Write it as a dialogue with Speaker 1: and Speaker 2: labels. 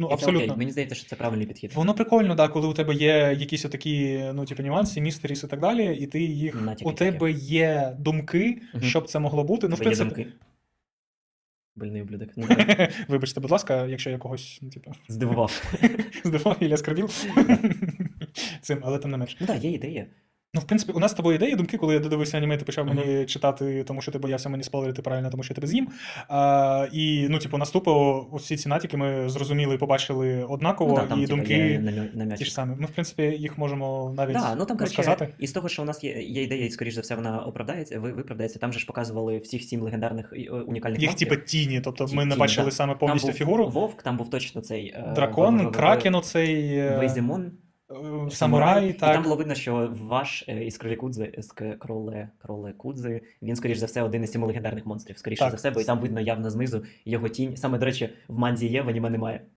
Speaker 1: Ну,
Speaker 2: І це
Speaker 1: абсолютно.
Speaker 2: окей. Мені здається, що це правильний підхід.
Speaker 1: Воно прикольно, да, коли у тебе є якісь отакі, ну, типу, нюанси, містеріс і так далі, і ти їх.
Speaker 2: Натяки
Speaker 1: у тебе є думки,
Speaker 2: Мгм.
Speaker 1: щоб це могло бути. Ну, в
Speaker 2: Тебе є
Speaker 1: принципі,
Speaker 2: думки. Больний ублюдок. Ну,
Speaker 1: вибачте, будь ласка, якщо я когось, ну, типу,
Speaker 2: Здивував.
Speaker 1: здивував і оскорбів цим, але тим не менш.
Speaker 2: Ну так, є ідея.
Speaker 1: Ну, в принципі, у нас з тобою ідеї, думки, коли я додивився аніме, ти почав мені читати, тому що ти боявся мені спойлерити правильно, тому що я тебе з'їм. А, і, ну, типу, наступу усі ці натяки ми зрозуміли і побачили однаково,
Speaker 2: Ну, да, там
Speaker 1: і
Speaker 2: типу,
Speaker 1: думки
Speaker 2: є намя-
Speaker 1: ті ж самі. Ми, в принципі, їх можемо навіть
Speaker 2: Да, ну там
Speaker 1: розказати.
Speaker 2: із того, що у нас є, є ідея, і скоріш за все, вона оправдається, ви виправдається. Там же ж показували всіх сім легендарних і, е, унікальних
Speaker 1: Їх, типу, тіні, тобто
Speaker 2: Ті-
Speaker 1: ми не бачили
Speaker 2: да.
Speaker 1: саме
Speaker 2: Там
Speaker 1: повністю
Speaker 2: був
Speaker 1: фігуру.
Speaker 2: Вовк, там був точно цей е,
Speaker 1: Дракон, кракен, оцей е, Самурай,
Speaker 2: І
Speaker 1: так.
Speaker 2: там було видно, що ваш е, із Кролікудзи, з кроле, кроле Кудзи, він, скоріш за все, один із семи легендарних монстрів. Скоріше
Speaker 1: Так.
Speaker 2: за все, бо і там видно явно знизу його тінь. Саме, до речі, в манзі є, в аніме немає.